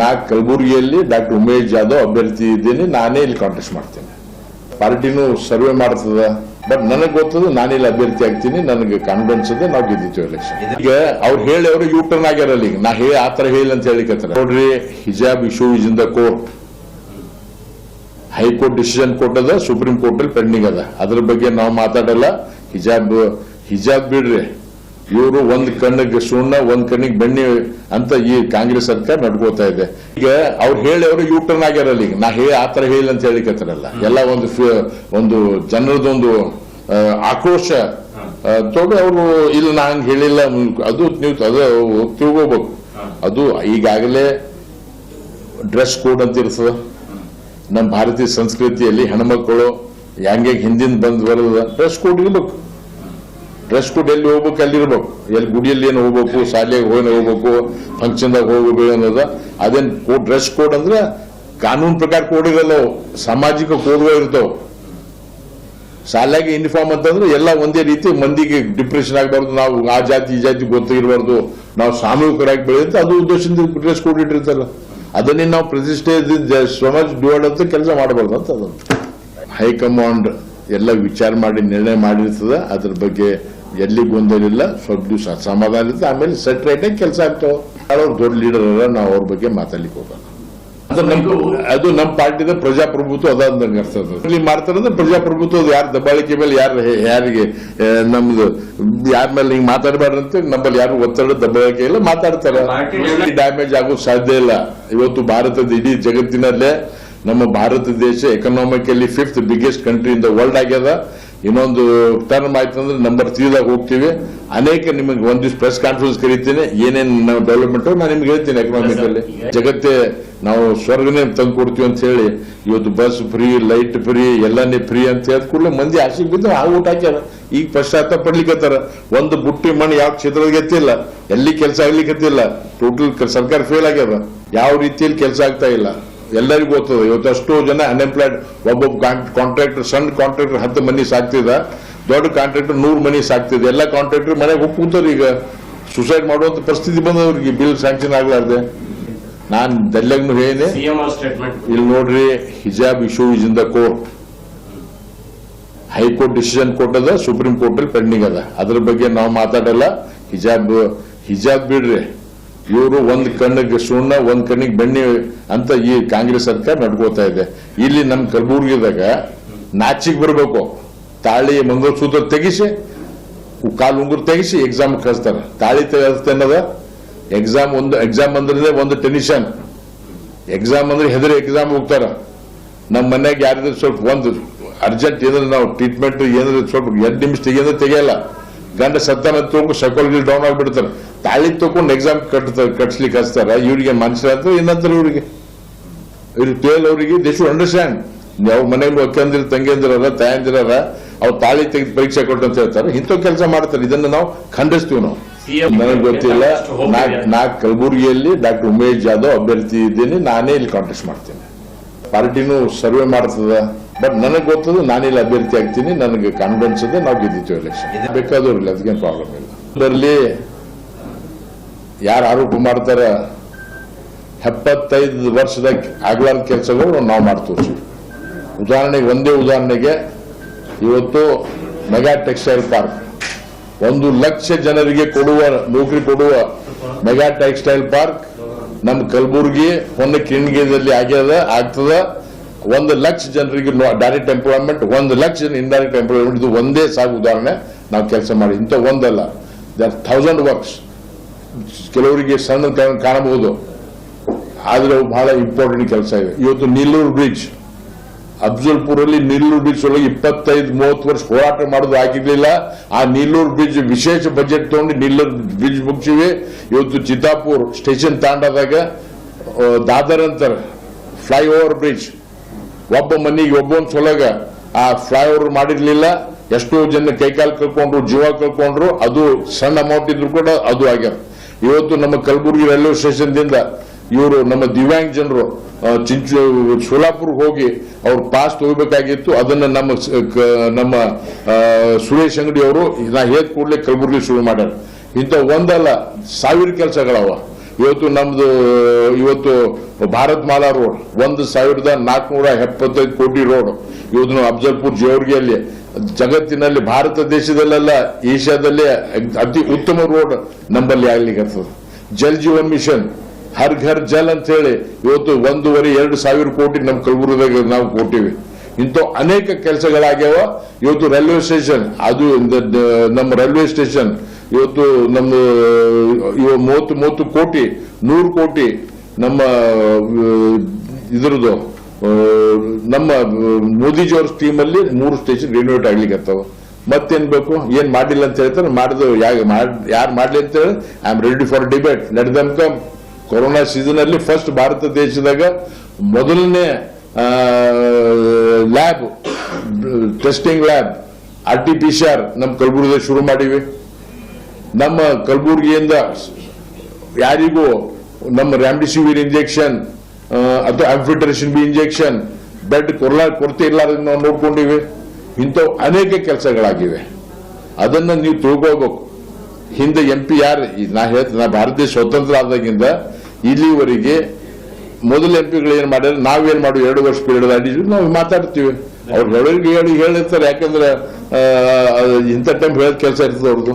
ನಾ ಕಲಬುರಗಿಯಲ್ಲಿ ಡಾಕ್ಟರ್ ಉಮೇಶ್ ಜಾಧವ್ ಅಭ್ಯರ್ಥಿ ಇದ್ದೀನಿ. ನಾನೇ ಇಲ್ಲಿ ಕಾಂಟೆಸ್ಟ್ ಮಾಡ್ತೀನಿ. ಪಾರ್ಟಿನೂ ಸರ್ವೆ ಮಾಡ್ತದ. ಬಟ್ ನನಗೆ ಗೊತ್ತದ ಇಲ್ಲಿ ಅಭ್ಯರ್ಥಿ ಆಗ್ತೀನಿ. ನನಗೆ ಕಾನ್ಫಿಡೆನ್ಸ್ ಇದೆ ನಾವು ಗೆದ್ದಿತ್ತು ಎಲೆಕ್ಷನ್ ಈಗ ಅವ್ರು ಹೇಳಿ ಅವರು ಯೂ ಟರ್ನ್ ಆಗ್ಯಾರಲ್ಲ ಈಗ. ನಾ ಹೇ ಆ ಥರ ಹೇಳಿ ಅಂತ ಹೇಳಿಕತ್ತಾರೆ. ನೋಡ್ರಿ ಹಿಜಾಬ್ issue is in the court high court decision ಕೊಟ್ಟದ supreme court ಅಲ್ಲಿ ಪೆಂಡಿಂಗ್ ಅದ. ಅದ್ರ ಬಗ್ಗೆ ನಾವು ಮಾತಾಡಲ್ಲ. ಹಿಜಾಬ್ ಹಿಜಾಬ್ ಬಿಡ್ರಿ. ಇವರು ಒಂದ್ ಕಣ್ಣಿಗೆ ಸುಣ್ಣ ಒಂದ್ ಕಣ್ಣಿಗೆ ಬೆಣ್ಣೆ ಅಂತ ಈ ಕಾಂಗ್ರೆಸ್ ಸರ್ಕಾರ ನಡ್ಕೋತಾ ಇದೆ. ಈಗ ಅವ್ರು ಹೇಳಿ ಅವರು ಯು ಟರ್ನ್ ಆಗ್ಯಾರಲ್ಲ ಈಗ. ನಾ ಹೇ ಆತರ ಹೇಳಿ ಅಂತ ಹೇಳಿಕತ್ತಾರಲ್ಲ ಎಲ್ಲ ಒಂದು ಒಂದು ಜನರದೊಂದು ಆಕ್ರೋಶ. ಆ, ಅವರು ಇಲ್ಲ ನಾ ಹಂಗ ಹೇಳಿಲ್ಲ ಅದು ನೀವು ಅದು ತಿಳ್ಕೋಬೇಕು. ಅದು ಈಗಾಗಲೇ ಡ್ರೆಸ್ ಕೋಡ್ ಅಂತ ಇರ್ತದ. ನಮ್ಮ ಭಾರತೀಯ ಸಂಸ್ಕೃತಿಯಲ್ಲಿ ಹೆಣ್ಮಕ್ಳು ಹೆಂಗೆ ಹಿಂದಿನ ಬಂದ್ ಬರೋದ ಡ್ರೆಸ್ ಕೋಡ್ ಇರ್ಬೇಕು. ಡ್ರೆಸ್ ಕೋಡ್ ಎಲ್ಲಿ ಹೋಗ್ಬೇಕು ಅಲ್ಲಿ ಇರ್ಬೇಕು ಎಲ್ಲಿ ಗುಡಿಯಲ್ಲಿ ಏನು ಹೋಗ್ಬೇಕು, ಶಾಲೆಗೆ ಹೋಗಿ ಹೋಗ್ಬೇಕು ಫಂಕ್ಷನ್ದಾಗ ಹೋಗ್ಬೇಕು ಅನ್ನೋದು. ಅದೇನ್ ಕೋಡ್ ಡ್ರೆಸ್ ಕೋಡ್ ಅಂದ್ರೆ ಕಾನೂನು ಪ್ರಕಾರ ಕೋಡ್ ಇರಲ್ಲ. ಸಾಮಾಜಿಕ ಕೋಡ್ಗಳು ಇರ್ತಾವೆ. ಶಾಲೆಗೆ ಯೂನಿಫಾರ್ಮ್ ಅಂತಂದ್ರೆ ಎಲ್ಲ ಒಂದೇ ರೀತಿ ಮಂದಿಗೆ ಡಿಪ್ರೆಷನ್ ಆಗಬಾರ್ದು, ನಾವು ಆ ಜಾತಿ, ಈ ಜಾತಿ ಗೊತ್ತಿರಬಾರ್ದು, ನಾವು ಸಾಮೂಹಿಕರಾಗಿ ಬೆಳೆಯುತ್ತೆ, ಅದು ಉದ್ದೇಶದಿಂದ ಡ್ರೆಸ್ ಕೋಡ್ ಇಟ್ಟಿರ್ತಾರಲ್ಲ. ಅದನ್ನೇ ನಾವು ಪ್ರತಿಷ್ಠೆ ಸಮಾಜ ಡಿವೈಡ್ ಅಂತ ಕೆಲಸ ಮಾಡಬಾರ್ದು ಅಂತ ಅದು. ಹೈಕಮಾಂಡ್ ಎಲ್ಲ ವಿಚಾರ ಮಾಡಿ, ನಿರ್ಣಯ ಮಾಡಿರ್ತದ, ಅದ್ರ ಬಗ್ಗೆ ಎಲ್ಲಿ ಗೊಂದಲ ಇಲ್ಲ ಸ್ವಲ್ಪ ದಿವಸ ಅಸಮಾಧಾನ ಇರುತ್ತೆ ಆಮೇಲೆ ಸೆಟ್ ಆಗಿ ಕೆಲಸ ಆಗ್ತಾವ. ಅವ್ರು ದೊಡ್ಡ ಲೀಡರ್ ಅಲ್ಲ ನಾವು ಅವ್ರ ಬಗ್ಗೆ ಮಾತಾಡ್ಲಿಕ್ಕೆ ಹೋಗಲ್ಲ. ಅದು ನಮ್ ಅದು ನಮ್ಮ ಪಾರ್ಟಿದ ಪ್ರಜಾಪ್ರಭುತ್ವ ಅದಂದಂಗೆ ಅರ್ಥದ ಇಲ್ಲಿ ಮಾಡ್ತಾರಂದ್ರೆ ಪ್ರಜಾಪ್ರಭುತ್ವ ಯಾರು ದಬ್ಬಾಳಿಕೆ ಮೇಲೆ ಯಾರು ಯಾರಿಗೆ ನಮ್ದು ಯಾರ ಮೇಲೆ ಹಿಂಗ್ ಮಾತಾಡಬಾರ್ದು ಅಂತ ನಮ್ಮಲ್ಲಿ ಯಾರು ಒತ್ತಡ ದಬ್ಬಾಳಿಕೆ ಇಲ್ಲ ಮಾತಾಡ್ತಾರೆ. ಡ್ಯಾಮೇಜ್ ಆಗೋ ಸಾಧ್ಯ ಇಲ್ಲ. ಇವತ್ತು ಭಾರತದ ಇಡೀ ಜಗತ್ತಿನಲ್ಲೇ ನಮ್ಮ ಭಾರತ ದೇಶ economically fifth biggest country in the world ಆಗ್ಯದ. ಇನ್ನೊಂದು ಟರ್ಮ್ ಆಯ್ತು ಅಂದ್ರೆ ನಂಬರ್ ತ್ರೀದಾಗ ಹೋಗ್ತೀವಿ. ಅನೇಕ ನಿಮಗೆ ಒಂದ್ ದಿವಸ ಪ್ರೆಸ್ ಕಾನ್ಫರೆನ್ಸ್ ಕರಿತೀನಿ. ಏನೇನು ನಾವು ಡೆವಲಪ್ಮೆಂಟ್ ನಾನು ನಿಮ್ಗೆ ಹೇಳ್ತೀನಿ ಎಕನಾಮಿಕಲ್ಲಿ ಜಗತ್ತೇ ನಾವು ಸ್ವರ್ಗನೇ ತಂದು ಕೊಡ್ತೀವಿ ಅಂತ ಹೇಳಿ ಇವತ್ತು ಬಸ್ ಫ್ರೀ ಲೈಟ್ ಫ್ರೀ ಎಲ್ಲಾನೇ ಫ್ರೀ ಅಂತ ಹೇಳಿದ ಕೂಡಲೇ ಮಂದಿ ಆಸೆಗೆ ಬಿದ್ದು ಆ ಊಟ ಹಾಕ್ಯಾರ. ಈಗ ಪಶ್ಚಾತ್ತಾಪ ಪಡ್ಲಿಕ್ಕತ್ತಾರ ಒಂದು ಬುಟ್ಟಿ ಮಣ್ಣು ಯಾವ ಕ್ಷೇತ್ರದಾಗ ಎತ್ತಿಲ್ಲ? ಎಲ್ಲಿ ಕೆಲಸ ಆಗ್ಲಿಕ್ಕೆ ಟೋಟಲ್ ಸರ್ಕಾರ ಫೇಲ್ ಆಗ್ಯದ. ಯಾವ ರೀತಿಯಲ್ಲಿ ಕೆಲಸ ಆಗ್ತಾ ಇಲ್ಲ? ಎಲ್ಲರಿಗೂ ಗೊತ್ತದ ಇವತ್ತು ಅಷ್ಟು ಜನ ಅನ್ಎಂಪ್ಲಾಯ್ಡ್ ಒಬ್ಬೊಬ್ಬ ಕಾಂಟ್ರಾಕ್ಟರ್ ಸಣ್ಣ ಕಾಂಟ್ರಾಕ್ಟರ್ ಹತ್ತು ಮನಿ ಸಾಕ್ತಿದ ದೊಡ್ಡ ಕಾಂಟ್ರಾಕ್ಟರ್ ನೂರು ಮನಿ ಸಾಕ್ತಿದೆ ಎಲ್ಲ ಕಾಂಟ್ರಾಕ್ಟರ್ ಮನೆಗೆ ಕೂತಾರ ಈಗ. ಸುಸೈಡ್ ಮಾಡುವಂತ ಪರಿಸ್ಥಿತಿ ಬಂದವ್ರಿಗೆ ಬಿಲ್ ಸ್ಯಾಂಕ್ಷನ್ ಆಗ್ಲಾರ್ದೆ. ನಾನು ದಲ್ಯಾಗ್ನು ಹೇಳಿ ಸಿಎಂ ಅವ್ರ ಸ್ಟೇಟ್ಮೆಂಟ್ ಇಲ್ಲಿ ನೋಡ್ರಿ ಹಿಜಾಬ್ issue is in the court high court decision ಕೊಟ್ಟದ supreme court ಅಲ್ಲಿ ಪೆಂಡಿಂಗ್ ಅದ. ಅದ್ರ ಬಗ್ಗೆ ನಾವು ಮಾತಾಡಲ್ಲ ಹಿಜಾಬ್ ಹಿಜಾಬ್ ಬಿಡ್ರಿ. ಇವರು ಒಂದು ಕಣ್ಣಿಗೆ ಸುಣ್ಣ ಒಂದು ಕಣ್ಣಿಗೆ ಬೆಣ್ಣೆ ಅಂತ ಈ ಕಾಂಗ್ರೆಸ್ ಸರ್ಕಾರ ನಡ್ಕೋತಾ ಇದೆ. ಇಲ್ಲಿ ನಮ್ಮ ಕಲಬುರ್ಗಿದಾಗ ನಾಚಿಗೆ ಬರಬೇಕು. ತಾಳಿ ಮಂಗಲಸೂತ್ರ ತೆಗಿಸಿ, ಕಾಲು ಉಂಗುರು ತೆಗಿಸಿ ಎಕ್ಸಾಮ್ ಕಳಿಸ್ತಾರೆ. ತಾಳಿ ಅನ್ನೋದ ಎಕ್ಸಾಮ್ ಒಂದು ಎಕ್ಸಾಮ್ ಅಂದ್ರೆ ಒಂದು ಟೆನ್ಷನ್ ಎಕ್ಸಾಮ್ ಅಂದ್ರೆ ಹೆದರಿ ಎಕ್ಸಾಮ್ ಹೋಗ್ತಾರ. ನಮ್ಮ ಮನ್ಯಾಗ ಯಾರಿದ್ರೆ ಸ್ವಲ್ಪ ಒಂದು ಅರ್ಜೆಂಟ್ ಏನಾದ್ರೆ ನಾವು ಟ್ರೀಟ್ಮೆಂಟ್ ಏನಾದ್ರೆ ಸ್ವಲ್ಪ ಎರಡು ನಿಮಿಷ ತೆಗಿಯೋದ್ರೆ ತೆಗಿಯಲ್ಲ. ಗಂಡ ಸತ್ತಾನ ತಗೊಂಡು ಸೈಕಾಲಜಿ ಡೌನ್ ಆಗ್ಬಿಡ್ತಾರೆ. ತಾಳಿ ತಗೊಂಡು ಎಕ್ಸಾಮ್ ಕಟ್ ಕಟ್ಸ್ಲಿಕ್ಕೆ ಹಚ್ತಾರ. ಇವ್ರಿಗೆ ಮನುಷ್ಯ ಅಂತ ಇನ್ನಂತರ ಇವ್ರಿಗೆ. ಇವ್ರಿಗೆ ಪೇಲ್ ಅವರಿಗೆ ದೇ ಶುಡ್ ಅಂಡರ್ಸ್ಟ್ಯಾಂಡ್ ಯಾವ ಮನೇಲಿ ಅಕ್ಕಂದಿರ ತಂಗಿಯಂದಿರಲ್ಲ ತಾಯಂದಿರಲ್ಲ ಅವ್ರು ತಾಳಿ ತೆಗೆದು ಪರೀಕ್ಷೆ ಕೊಟ್ಟು ಅಂತ ಹೇಳ್ತಾರೆ. ಇಂಥ ಕೆಲಸ ಮಾಡ್ತಾರೆ. ಇದನ್ನ ನಾವು ಖಂಡಿಸ್ತೀವಿ ನಾವು. ಸಿಎಂ ನನಗೆ ಗೊತ್ತಿಲ್ಲ. ನಾ ಕಲಬುರಗಿಯಲ್ಲಿ ಡಾಕ್ಟರ್ ಉಮೇಶ್ ಜಾಧವ್ ಅಭ್ಯರ್ಥಿ ಇದ್ದೀನಿ. ನಾನೇ ಇಲ್ಲಿ ಕಾಂಟೆಸ್ಟ್ ಮಾಡ್ತೀನಿ. ಪಾರ್ಟಿನೂ ಸರ್ವೆ ಮಾಡ್ತದ. ಬಟ್ ನನಗೆ ಗೊತ್ತದ ನಾನಿಲ್ಲಿ ಅಭ್ಯರ್ಥಿ ಆಗ್ತೀನಿ. ನನಗೆ ಕಾನ್ಫಿಡೆನ್ಸ್ ಇದೆ ನಾವು ಗೆದ್ದಿತ್ತು ಎಲೆಕ್ಷನ್ ಬೇಕಾದವ್ರಿಲ್ಲ ಅದಕ್ಕೇನು ಪ್ರಾಬ್ಲಮ್ ಇಲ್ಲ. ಅದರಲ್ಲಿ ಯಾರು ಆರೋಪ ಮಾಡ್ತಾರ ಎಪ್ಪತ್ತೈದು ವರ್ಷದ ಆಗ್ಲಾರ್ದ ಕೆಲಸಗಳು ನಾವು ಮಾಡ್ತೀವಿ ಉದಾಹರಣೆಗೆ ಒಂದೇ ಉದಾಹರಣೆಗೆ ಇವತ್ತು ಮೆಗಾ ಟೆಕ್ಸ್ಟೈಲ್ ಪಾರ್ಕ್. ಒಂದು ಲಕ್ಷ ಜನರಿಗೆ ಕೊಡುವ, ನೌಕರಿ ಕೊಡುವ ಮೆಗಾ ಟೆಕ್ಸ್ಟೈಲ್ ಪಾರ್ಕ್ ನಮ್ಮ ಕಲಬುರಗಿ ಒಂದು ಕಿಣ್ಗಿದಲ್ಲಿ ಆಗ್ಯದ, ಆಗ್ತದ. ಒಂದು ಲಕ್ಷ ಜನರಿಗೆ ಡೈರೆಕ್ಟ್ ಎಂಪ್ಲಾಯ್ಮೆಂಟ್ ಒಂದು ಲಕ್ಷ ಜನ ಇಂಡೈರೆಕ್ಟ್ ಎಂಪ್ಲಾಯ್ಮೆಂಟ್ ಇದು ಒಂದೇ ಸಾಕು ಉದಾಹರಣೆ. ನಾವು ಕೆಲಸ ಮಾಡಿ, ಇಂಥ ಒಂದಲ್ಲ. ದರ್ ಥೌಸಂಡ್ ವರ್ಕ್ಸ್ ಕೆಲವರಿಗೆ ಸಣ್ಣ ಕಾಣ- ಕಾಣಬಹುದು. ಆದ್ರೆ ಅವು ಬಹಳ ಇಂಪಾರ್ಟೆಂಟ್ ಕೆಲಸ ಇದೆ. ಇವತ್ತು ನಿಲ್ಲೂರು ಬ್ರಿಡ್ಜ್ ಅಫ್ಜಲ್ಪುರ್ ನಿಲ್ಲೂರು ಬ್ರಿಡ್ಜ್ ಒಳಗೆ ಇಪ್ಪತ್ತೈದು, ಮೂವತ್ತು ವರ್ಷ ಹೋರಾಟ ಮಾಡೋದು ಆಗಿರಲಿಲ್ಲ. ಆ ನೀಲೂರು ಬ್ರಿಡ್ಜ್ ವಿಶೇಷ ಬಜೆಟ್ ತಗೊಂಡು ನಿಲ್ಲೂರು ಬ್ರಿಡ್ಜ್ ಮುಗಿಸಿವಿ. ಇವತ್ತು ಚಿತ್ತಾಪುರ್ ಸ್ಟೇಷನ್ ತಾಂಡದಾಗ ದಾದರ್ ಅಂತಾರೆ ಫ್ಲೈ ಓವರ್ ಬ್ರಿಡ್ಜ್ ಒಬ್ಬ ಮನೆಗೆ ಒಬ್ಬೊಂದ್ ಸೊಲಗ ಆ ಫ್ಲೈಓವರ್ ಮಾಡಿರಲಿಲ್ಲ. ಎಷ್ಟೋ ಜನ ಕೈಕಾಲು ಕಳ್ಕೊಂಡ್ರು, ಜೀವ ಕಳ್ಕೊಂಡ್ರು. ಅದು ಸಣ್ಣ ಅಮೌಂಟ್ ಇದ್ರು ಕೂಡ ಅದು ಆಗ್ಯಾರ ಇವತ್ತು ನಮ್ಮ ಕಲಬುರಗಿ ರೈಲ್ವೆ ಸ್ಟೇಷನ್ ದಿಂದ ಇವರು ನಮ್ಮ ದಿವ್ಯಾಂಗ್ ಜನರು ಚಿಂಚು, ಸೋಲಾಪುರ್ ಹೋಗಿ ಅವ್ರ ಪಾಸ್ ತಗೋಬೇಕಾಗಿತ್ತು. ಅದನ್ನ ನಮ್ಮ ನಮ್ಮ ಸುರೇಶ್ ಅಂಗಡಿ ಅವರು ನಾ ಹೇಳ್ ಕೂಡಲೇ ಕಲಬುರಗಿ ಶುರು ಮಾಡ್ಯಾರ. ಇಂಥ ಒಂದಲ್ಲ, ಸಾವಿರ ಕೆಲಸಗಳವ. ಇವತ್ತು ನಮ್ದು, ಇವತ್ತು ಭಾರತ್ ಮಾಲಾ ರೋಡ್, ಒಂದು ಸಾವಿರದ ನಾಲ್ಕುನೂರ ಎಪ್ಪತ್ತೈದು ಕೋಟಿ ರೋಡ್. ಇವತ್ತು ಅಫ್ಜಲ್ಪುರ್ ಜೋರ್ಗಿಯಲ್ಲಿ, ಜಗತ್ತಿನಲ್ಲಿ, ಭಾರತ ದೇಶದಲ್ಲೆಲ್ಲ, ಏಷ್ಯಾದಲ್ಲೇ ಅತಿ ಉತ್ತಮ ರೋಡ್ ನಂಬಲ್ಲಿ ಆಗ್ಲಿಕ್ಕೆ ಜಲ್ ಜೀವನ್ ಮಿಷನ್, ಹರ್ ಘರ್ ಜಲ್ ಅಂತ ಹೇಳಿ ಇವತ್ತು ಒಂದೂವರೆ, ಎರಡು ಸಾವಿರ ಕೋಟಿ ನಮ್ಮ ಕಲಬುರಗಿದಾಗ ನಾವು ಕೊಟ್ಟಿವಿ. ಇಂಥ ಅನೇಕ ಕೆಲಸಗಳಾಗ್ಯಾವ. ಇವತ್ತು ರೈಲ್ವೆ ಸ್ಟೇಷನ್, ಅದು ನಮ್ಮ ರೈಲ್ವೆ ಸ್ಟೇಷನ್, ಇವತ್ತು ನಮ್ಮ, ಇವ ಮೂವತ್ತು ಮೂವತ್ತು ಕೋಟಿ, ನೂರು ಕೋಟಿ ನಮ್ಮ ಇದ್ರದ್ದು ನಮ್ಮ, ಮೋದಿಜಿಯವ್ರ ಸ್ಕೀಮ್ ಅಲ್ಲಿ ಮೂರು ಸ್ಟೇಷನ್ ರಿನೋವೇಟ್ ಆಗ್ಲಿಕ್ಕೆ ಮತ್ತೇನ್ ಬೇಕು? ಏನ್ ಮಾಡಿಲ್ಲ ಅಂತ ಹೇಳ್ತಾರೆ ಮಾಡಿದ್ರು ಯಾರು ಮಾಡ್ಲಿ ಅಂತ ಹೇಳಿ I am ready for debate let them come corona season ಅಲ್ಲಿ ಫಸ್ಟ್ ಭಾರತ ದೇಶದಾಗ ಮೊದಲನೇ lab testing lab R T P C R ನಮ್ಮ ಕಲಬುರ್ಗಿ ಶುರು ಮಾಡಿವಿ ನಮ್ಮ ಕಲಬುರ್ಗಿಯಿಂದ ಯಾರಿಗೂ ನಮ್ಮ ರ್ಯಾಮ್ಡಿಸಿವಿರ್ ಇಂಜೆಕ್ಷನ್ ಅಥವಾ ಆಂಫಿಟ್ರೇಷನ್ ಬಿ ಇಂಜೆಕ್ಷನ್ ಬೆಡ್ ಕೊರಲ, ಕೊರತೆ ಇಲ್ಲ ನಾವು ನೋಡ್ಕೊಂಡಿವಿ. ಇಂಥವು ಅನೇಕ ಕೆಲಸಗಳಾಗಿವೆ. ಅದನ್ನು ನೀವು ತಿಳ್ಕೋಬೇಕು. ಹಿಂದೆ ಎಂ ಪಿ ಯಾರು ನಾ ಹೇಳ್ತೀನಿ ನಾ ಭಾರತ ದೇಶ ಸ್ವತಂತ್ರ ಆದಾಗಿಂದ ಇಲ್ಲಿವರೆಗೆ ಮೊದಲ ಎಂ ಪಿಗಳು ಏನ್ ಮಾಡ್ಯಾರ? ನಾವೇನ್ ಮಾಡುವ ಎರಡು ವರ್ಷ ಪೀರಿಯಡ್ ಆಡಿದ್ವಿ ನಾವು ಮಾತಾಡ್ತೀವಿ. ಅವ್ರು ಹೇಳಿ ಹೇಳಿ ಹೇಳಿರ್ತಾರೆ ಯಾಕಂದ್ರೆ ಇಂಥ ಟೈಮ್ ಹೇಳೋದ್ ಕೆಲಸ ಇರ್ತದೆ ಅವ್ರದ್ದು